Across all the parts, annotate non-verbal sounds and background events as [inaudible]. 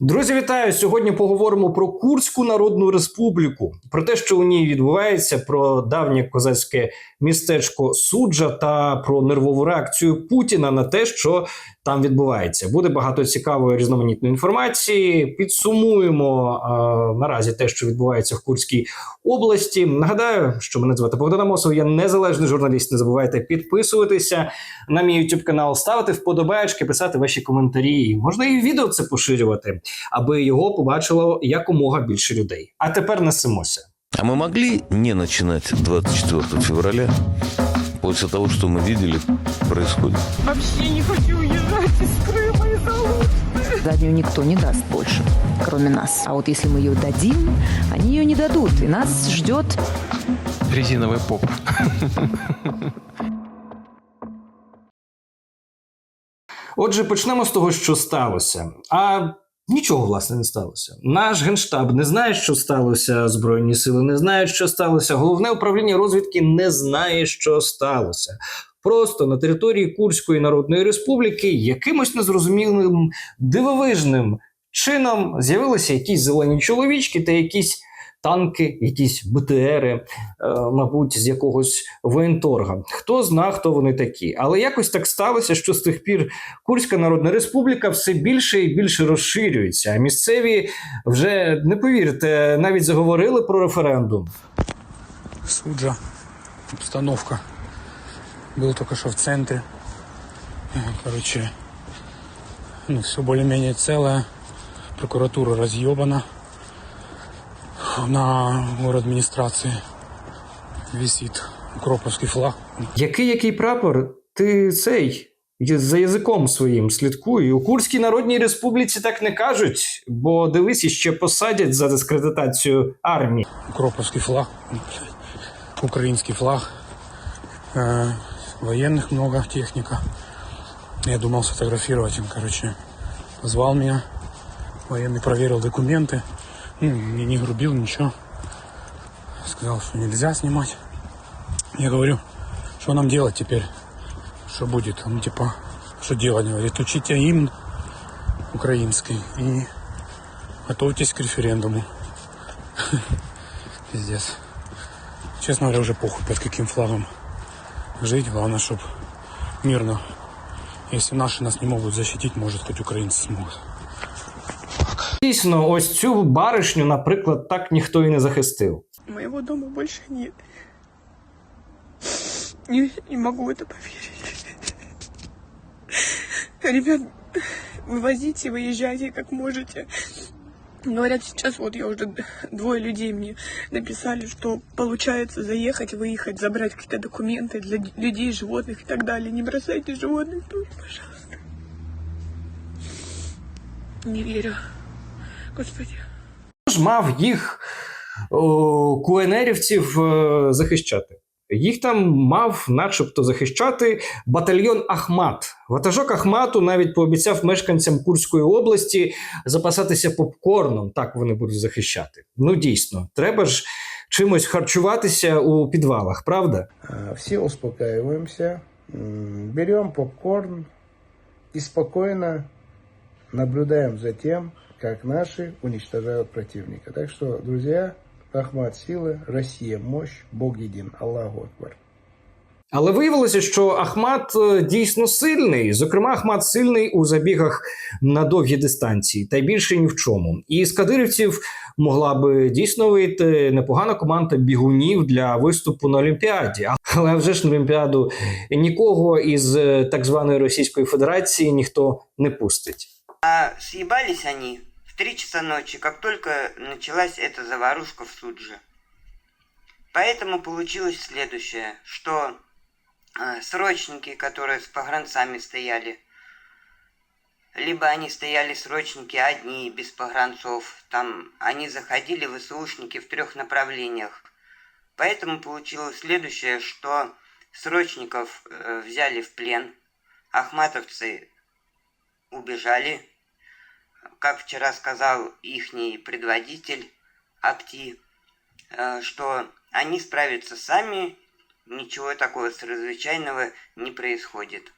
Друзі, вітаю! Сьогодні поговоримо про Курську Народну Республіку, про те, що у ній відбувається, про давнє козацьке містечко Суджа та про нервову реакцію Путіна на те, що там відбувається. Буде багато цікавої різноманітної інформації. Підсумуємо е, наразі те, що відбувається в Курській області. Нагадаю, що мене звати Богдан Амосов, я незалежний журналіст. Не забувайте підписуватися на мій YouTube канал, ставити вподобаєчки, писати ваші коментарі. Можна і відео це поширювати, аби його побачило якомога більше людей. А тепер несемося. А мы могли не начинать 24 февраля после того, что мы видели происходит? Вообще не хочу уезжать из Крыма из-за Алушты. Заднюю никто не даст больше, кроме нас. А вот если мы ее дадим, они ее не дадут. И нас ждет резиновый поп. Отже, почнемо з того, що сталося. А нічого власне не сталося. Наш генштаб не знає, що сталося. Збройні сили не знають, що сталося. Головне управління розвідки не знає, що сталося. Просто на території Курської Народної Республіки якимось незрозумілим дивовижним чином з'явилися якісь зелені чоловічки та якісь танки, якісь БТРи, е, мабуть, з якогось воєнторга. Хто зна, хто вони такі. Але якось так сталося, що з тих пір Курська Народна Республіка все більше і більше розширюється. А місцеві вже не повірите, навіть заговорили про референдум. Суджа, обстановка. Был только что в центре. Э, Короче, ну, все более-менее целое. Прокуратура разъебана. На город администрации висит укроповский флаг. Який який прапор? Ти цей є- за язиком своїм слідкуй. У Курській Народній Республіці так не кажуть, бо дивись, іще посадять за дискредитацію армії. Укроповский флаг. блядь, Украинский флаг. Э, военных много, техника. Я думал сфотографировать им, короче. Звал меня. Военный проверил документы. Ну, не, не грубил, ничего. Сказал, что нельзя снимать. Я говорю, что нам делать теперь? Что будет? Он типа, что делать? Говорит, учите гимн украинский и готовьтесь к референдуму. [laughs] Пиздец. Честно говоря, уже похуй, под каким флагом жить. Главное, чтобы мирно. Если наши нас не могут защитить, может, хоть украинцы смогут. Дійсно, ось цю баришню, наприклад, так ніхто і не захистив. Моего дома больше нет. Не, не могу это поверить. Ребят, вывозите, выезжайте как можете. Говорят, сейчас вот я уже двое людей мне написали, что получается заехать, выехать, забрать какие-то документы для людей, животных и так далее. Не бросайте животных тут, пожалуйста. Не верю. Господи. ж мав їх о, куенерівців е, захищати. Їх там мав, начебто, захищати батальйон Ахмат. Ватажок Ахмату навіть пообіцяв мешканцям Курської області запасатися попкорном. Так вони будуть захищати. Ну дійсно, треба ж чимось харчуватися у підвалах, правда? А, Все успокаиваемся, м, берем попкорн и спокойно наблюдаем за тем, как наши уничтожают противника. Так что, друзья, Ахмат сила, Россия мощь, Бог един, Аллаху Акбар. Але виявилося, що Ахмат е, дійсно сильний. Зокрема, Ахмат сильний у забігах на довгі дистанції, та й більше ні в чому. І з кадирівців могла би дійсно вийти непогана команда бігунів для виступу на Олімпіаді. Але вже ж на Олімпіаду нікого із е, так званої Російської Федерації ніхто не пустить. А съебались они в три часа ночи, как только началась эта заварушка в Судже. Поэтому получилось следующее, что э, срочники, которые с погранцами стояли, либо они стояли срочники одни, без погранцов, там они заходили, ВСУшники, в трех направлениях. Поэтому получилось следующее, что срочников э, взяли в плен, ахматовцы убежали, как вчера сказал ихний предводитель Апти, э, что они справятся сами, ничего такого чрезвычайного не происходит.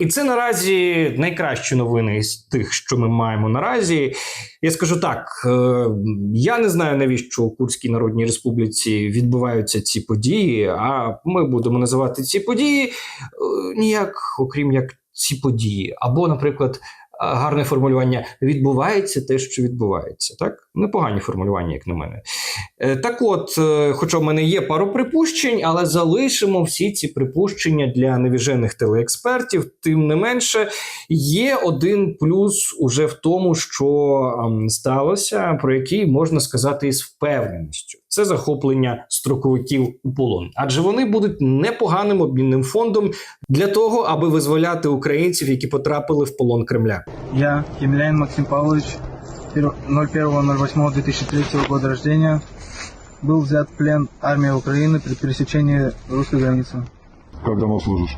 І це наразі найкращі новини з тих, що ми маємо наразі. Я скажу так: е, я не знаю, навіщо у Курській Народній Республіці відбуваються ці події, а ми будемо називати ці події е, ніяк, окрім як ці події. Або, наприклад, гарне формулювання відбувається те, що відбувається. Так, непогані формулювання, як на мене. Е, Так от, е, хоча в мене є пару припущень, але залишимо всі ці припущення для невіжених телеекспертів. Тим не менше, є один плюс уже в тому, що ем, сталося, про який можна сказати із впевненістю. Це захоплення строковиків у полон, адже вони будуть непоганим обмінним фондом для того, аби визволяти українців, які потрапили в полон Кремля. Я, Емельян Максим Павлович, 01.08.2003 года рождения, был взят в плен армией Украины при пересечении русской границы Как давно служишь?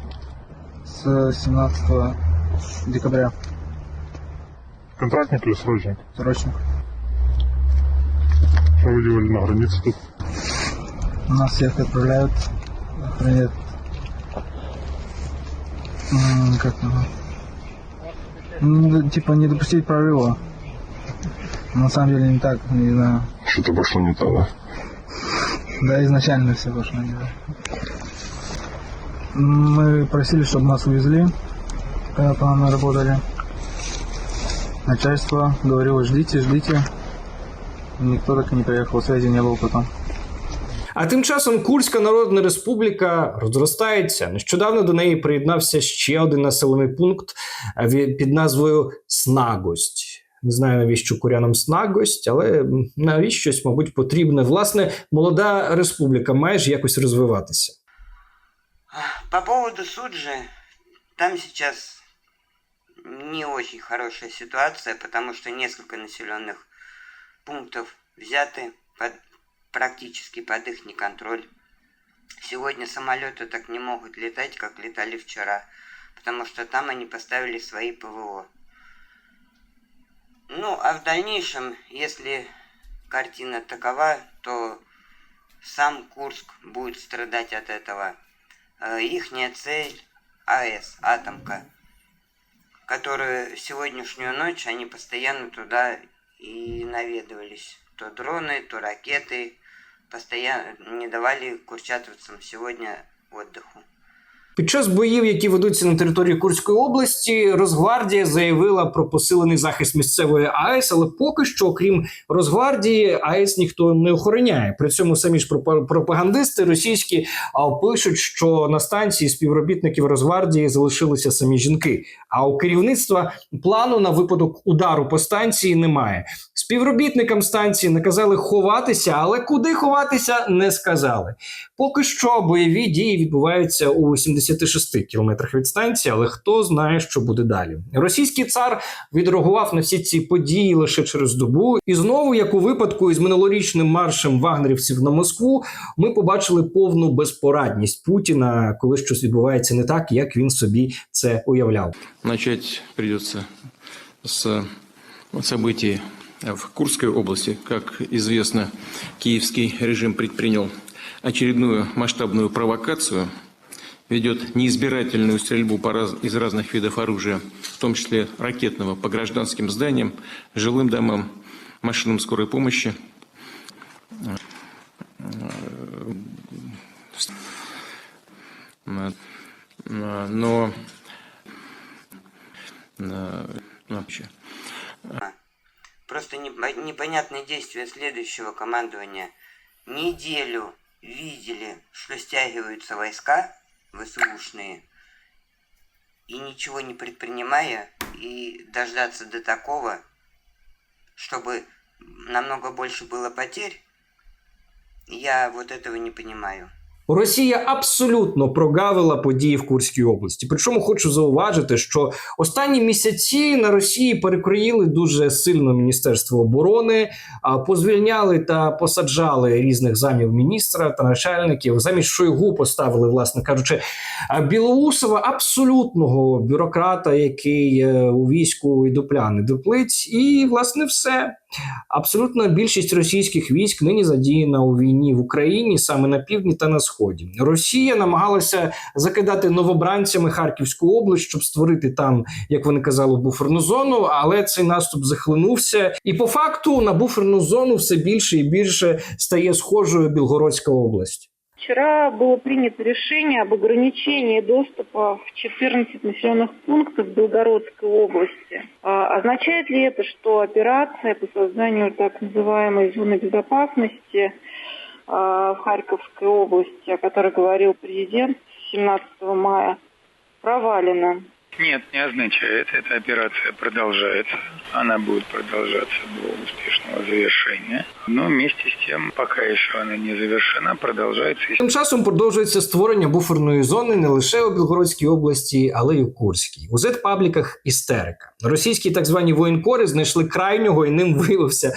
с 17 декабря. Контрактник или срочник? Срочно. Что вы делали на границе тут? Нас всех отправляют, охраняют. М, Как его? Ну, Типа не допустить прорыва. На самом деле не так, не знаю. Что-то пошло не так, да? Да, изначально все пошло не так. Мы просили, чтобы нас увезли, когда по нам работали. Начальство говорило, ждите, ждите. Никто так и не приехал, связи не было потом. А тим часом Курська Народна Республіка розростається. Нещодавно до неї приєднався ще один населений пункт е, ві- під назвою Снагость. Не знаю, навіщо курянам снагость, але м, навіщось, мабуть, потрібне. Власне, молода республіка має ж якось розвиватися. По поводу Суджи, там сейчас не очень хорошая ситуация, потому что несколько населенных пунктов взяты под, практически под их контроль. Сегодня самолеты так не могут летать, как летали вчера, потому что там они поставили свои ПВО. Ну, а в дальнейшем, если картина такова, то сам Курск будет страдать от этого. Э, Ихняя цель АЭС, атомка, которую сегодняшнюю ночь они постоянно туда и наведывались. То дроны, то ракеты постоянно не давали курчатовцам сегодня отдыху. Під час боїв, які ведуться на території Курської області, Росгвардія заявила про посилений захист місцевої АЕС, але поки що, окрім Росгвардії, АЕС ніхто не охороняє. При цьому самі ж пропа- пропагандисти російські пишуть, що на станції співробітників Росгвардії залишилися самі жінки. А у керівництва плану на випадок удару по станції немає. Співробітникам станції наказали ховатися, але куди ховатися не сказали. Поки що бойові дії відбуваються у 76 кілометрах від станції, але хто знає, що буде далі. Російський цар відреагував на всі ці події лише через добу. І знову, як у випадку із минулорічним маршем вагнерівців на Москву, ми побачили повну безпорадність Путіна, коли щось відбувається не так, як він собі це уявляв. Начать придется с событий в Курской области. Как известно, киевский режим предпринял очередную масштабную провокацию, ведет неизбирательную стрельбу по раз- из разных видов оружия, в том числе ракетного, по гражданским зданиям, жилым домам, машинам скорой помощи. Но вообще. Просто непо- непонятные действия следующего командования. Неделю видели, что стягиваются войска ВСУшные, и ничего не предпринимая, и дождаться до такого, чтобы намного больше было потерь, я вот этого не понимаю. Росія абсолютно прогавила події в Курській області. Причому хочу зауважити, що останні місяці на Росії перекроїли дуже сильно Міністерство оборони, позвільняли та посаджали різних замів міністра та начальників. Замість Шойгу поставили, власне кажучи, Білоусова абсолютного бюрократа, який е, у війську і дупля не дуплить, і власне все. Абсолютна більшість російських військ нині задіяна у війні в Україні, саме на півдні та на сході сході. Росія намагалася закидати новобранцями Харківську область, щоб створити там, як вони казали, буферну зону. Але цей наступ захлинувся, і по факту на буферну зону все більше і більше стає схожою Білгородська область. Вчера было принято решение об ограничении доступа в 14 населенных пунктов Белгородской области. А означает ли это, что операция по созданию так называемой зоны безопасности а, в Харьковской области, о которой говорил президент 17 мая, провалена? Нет, не означает. Эта операция продолжается. Она будет продолжаться до успешного завершения. Но вместе с тем, пока еще она не завершена, продолжается Тим часом продовжується створення буферної зони не лише у Білгородській області, але й у Курській. У зет-пабліках істерика. Російські так звані воєнкори знайшли крайнього, і ним виявився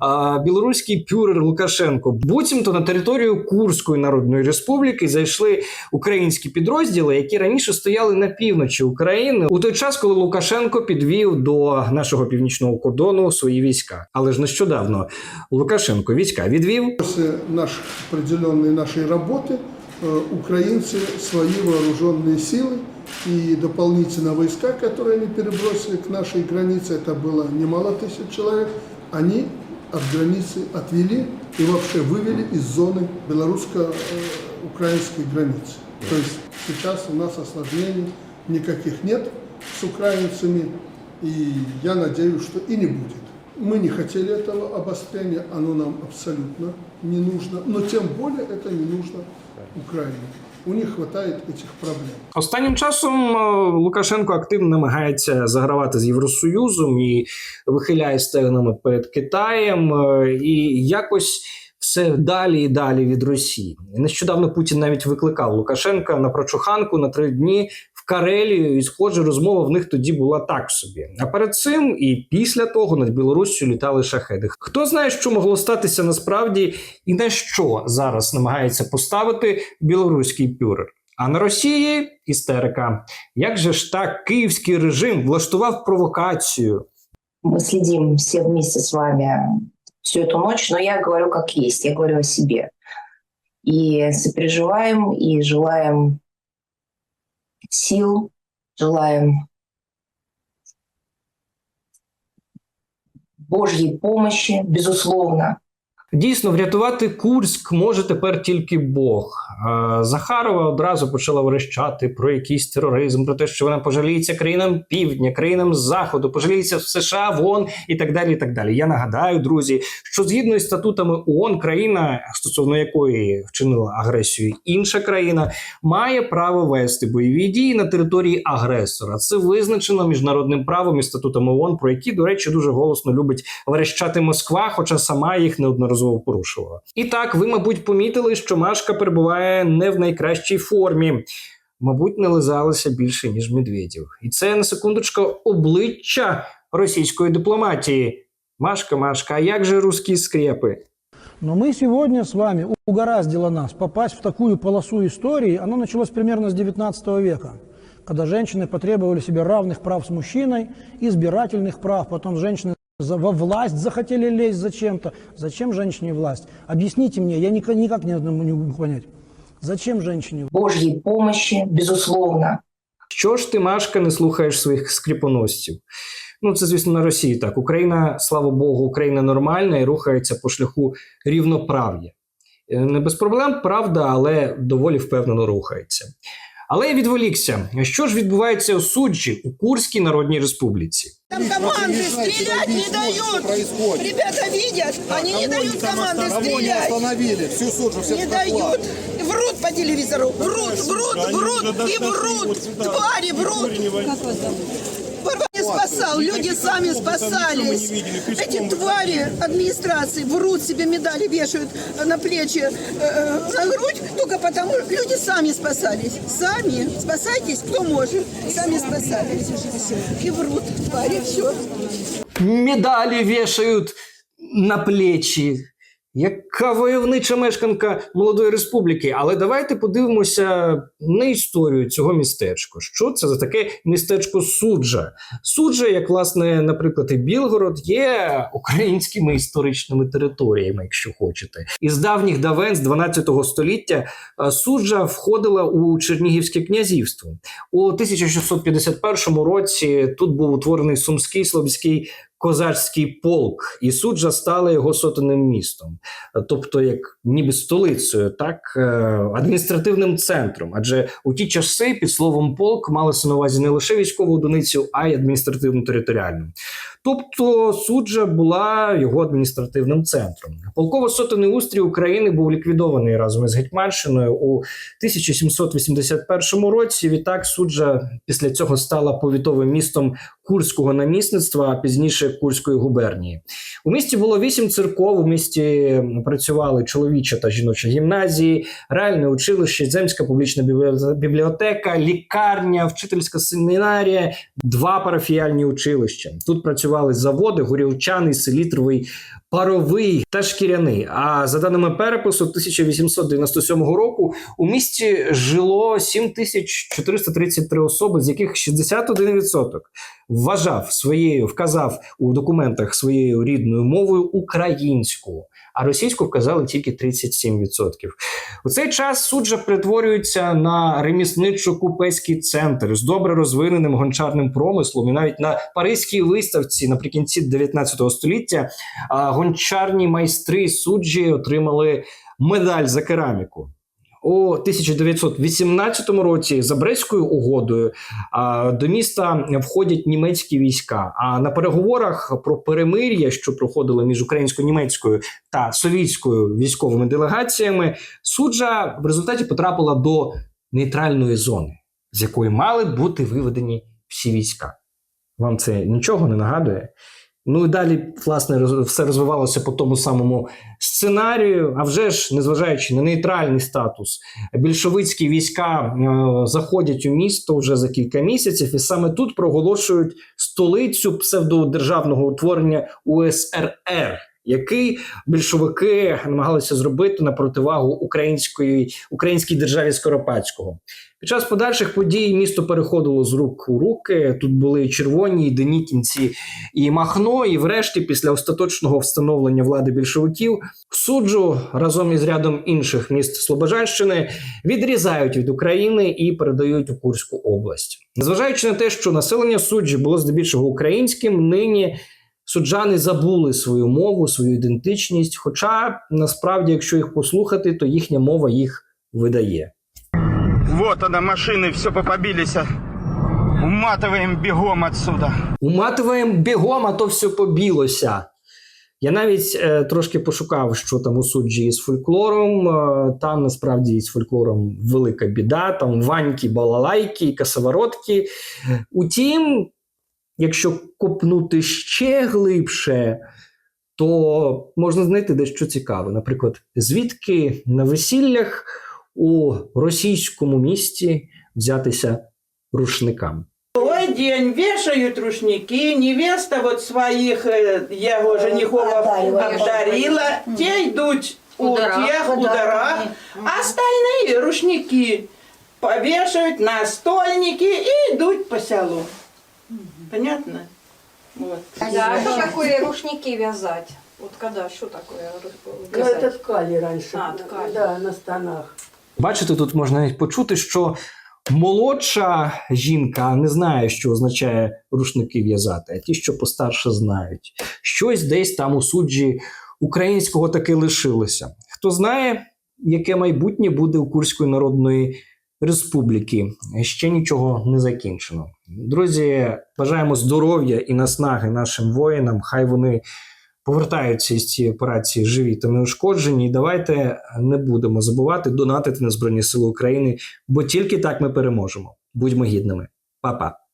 а, білоруський пюрер Лукашенко. Буцімто на територію Курської Народної Республіки зайшли українські підрозділи, які раніше стояли на півночі України, у той час, коли Лукашенко підвів до нашого північного кордону свої війська. Але ж нещодавно Лукашенко війська відвів. После нашей определенной нашей работы э, украинцы свои вооруженные силы и дополнительно войска, которые они перебросили к нашей границе, это было немало тысяч человек, они от границы отвели и вообще вывели из зоны белорусско-украинской границы. То есть сейчас у нас осложнений никаких нет с украинцами, и я надеюсь, что и не будет. Мы не хотели этого обострения, оно нам абсолютно не нужно, но тем более это не нужно Украине. У них хватает этих проблем. Останнім часом е, Лукашенко активно намагається загравати з Євросоюзом і вихиляє стегнами перед Китаєм, е, і якось все далі і далі від Росії. Нещодавно Путін навіть викликав Лукашенка на прочуханку на три дні в Карелію, і схоже, розмова в них тоді була так собі. А перед цим і після того над Білоруссю літали шахеди. Хто знає, що могло статися насправді, і на що зараз намагається поставити білоруський пюрер. А на Росії істерика. Як же ж так київський режим влаштував провокацію? Мы следим все вместе с вами всю эту ночь, но я говорю как есть, я говорю о себе. И сопереживаем, и желаем сил, желаем Божьей помощи, безусловно. Дійсно, врятувати Курськ може тепер тільки Бог. Е, Захарова одразу почала верещати про якийсь тероризм, про те, що вона пожаліється країнам півдня, країнам заходу, пожаліється в США, в ООН і так далі. І так далі. Я нагадаю, друзі, що згідно із статутами ООН, країна, стосовно якої вчинила агресію інша країна, має право вести бойові дії на території агресора. Це визначено міжнародним правом і статутами ООН, про які, до речі, дуже голосно любить верещати Москва, хоча сама їх неодноразово порушувала. І так, ви, мабуть, помітили, що Машка перебуває не в найкращій формі. Мабуть, не лизалася більше ніж медведів, і це на секундочку обличчя російської дипломатії. Машка, Машка, а як же русські скрепи? Но мы сегодня с вами угораздило нас попасть в такую полосу истории. Оно началось примерно с 19 века, когда женщины потребовали себе равных прав с мужчиной, избирательных прав. Потом женщины за- во власть захотели лезть зачем-то. Зачем женщине власть? Объясните мне, я никак, никак не, не могу понять. Зачем женщине Божьей помощи, безусловно. Що ж ти, Машка, не слухаєш своїх скріпоносців? Ну, це, звісно, на Росії так. Україна, слава Богу, Україна нормальна і рухається по шляху рівноправ'я. Е, Не без проблем, правда, але доволі впевнено рухається. Але я відволікся. Що ж відбувається у суджі у Курській Народній Республіці? Там команды стрелять не дают. Ребята видят, они не дают команды стрелять. остановили, всю суджу, все Не дают. Врут по телевизору. Врут, врут, врут и врут. Твари врут. Не спасал, люди сами спасались. Эти твари администрации врут, себе медали вешают на плечи, э, э, на грудь, только потому люди сами спасались. Сами. Спасайтесь, кто может. Сами спасались. И врут, твари, все. Медалі вішають на плечі. Яка войовнича мешканка молодої республіки. Але давайте подивимося на історію цього містечка. Що це за таке містечко суджа? Суджа, як власне, наприклад, і Білгород, є українськими історичними територіями, якщо хочете. Із давніх давен, з 12 століття, е, суджа входила у Чернігівське князівство. У 1651 році тут був утворений Сумський Слобідський козацький полк, і суджа стала його сотенним містом, тобто як ніби столицею, так е, адміністративним центром. Адже у ті часи під словом полк малося на увазі не лише військову одиницю, а й адміністративно територіальну. Тобто суджа була його адміністративним центром. Полково-сотенний устрій України був ліквідований разом із Гетьманщиною у 1781 році. Відтак суджа після цього стала повітовим містом Курського намісництва, а пізніше Курської губернії. У місті було вісім церков. У місті працювали чоловіча та жіноча гімназії, реальне училище, земська публічна бібліотека, лікарня, вчительська семінарія, два парафіяльні училища. Тут працювали заводи, горілчаний, селітровий, паровий та шкіряний. А за даними перепису 1897 року у місті жило 7433 особи, з яких 61% вважав своєю, вказав у документах своєю рідною мовою українську, а російську вказали тільки 37%. У цей час суджа перетворюється на ремісничо-купецький центр з добре розвиненим гончарним промислом, і навіть на Паризькій виставці наприкінці 19 століття гончарні майстри суджі отримали медаль за кераміку. У 1918 році за Брестською угодою до міста входять німецькі війська. А на переговорах про перемир'я, що проходили між українсько-німецькою та совітською військовими делегаціями, суджа в результаті потрапила до нейтральної зони, з якої мали бути виведені всі війська. Вам це нічого не нагадує? Ну і далі, власне, все розвивалося по тому самому сценарію. А вже ж, незважаючи на нейтральний статус, більшовицькі війська е, заходять у місто вже за кілька місяців, і саме тут проголошують столицю псевдодержавного утворення УСРР. Який більшовики намагалися зробити на противагу української українській державі Скоропадського під час подальших подій місто переходило з рук у руки. Тут були червоні, і денікінці, і Махно. І врешті, після остаточного встановлення влади більшовиків, суджу разом із рядом інших міст Слобожанщини відрізають від України і передають у Курську область. Незважаючи на те, що населення суджі було здебільшого українським, нині. Суджани забули свою мову, свою ідентичність. Хоча насправді, якщо їх послухати, то їхня мова їх видає. Вот она, машины все попобились. Уматываем бегом отсюда. Уматуємо бігом, а то все побілося. Я навіть е, трошки пошукав, що там у суджі із фольклором. Е, там насправді із фольклором велика біда. Там ваньки, балалайки, касаворотки. Утім, якщо копнути ще глибше, то можна знайти дещо цікаве. Наприклад, звідки на весіллях у російському місті взятися рушникам. Ой, день вешают рушники, невеста вот своих э, его женихов обдарила, те йдуть у тех ударах, а остальные рушники повешают на стольники и идут по селу. Понятно? Вот. Да, а что такое рушники вязать? Вот когда, что такое Ну, вязать? это ткали раньше. А, ткали. Да, на станах. Бачите, тут можна навіть почути, що молодша жінка не знає, що означає рушники в'язати, а ті, що постарше, знають. Щось десь там у суджі українського таки лишилося. Хто знає, яке майбутнє буде у Курської Народної Республіки. Ще нічого не закінчено. Друзі, бажаємо здоров'я і наснаги нашим воїнам. Хай вони повертаються із цієї операції живі та неушкоджені. І давайте не будемо забувати донатити на Збройні Сили України, бо тільки так ми переможемо. Будьмо гідними. Па-па.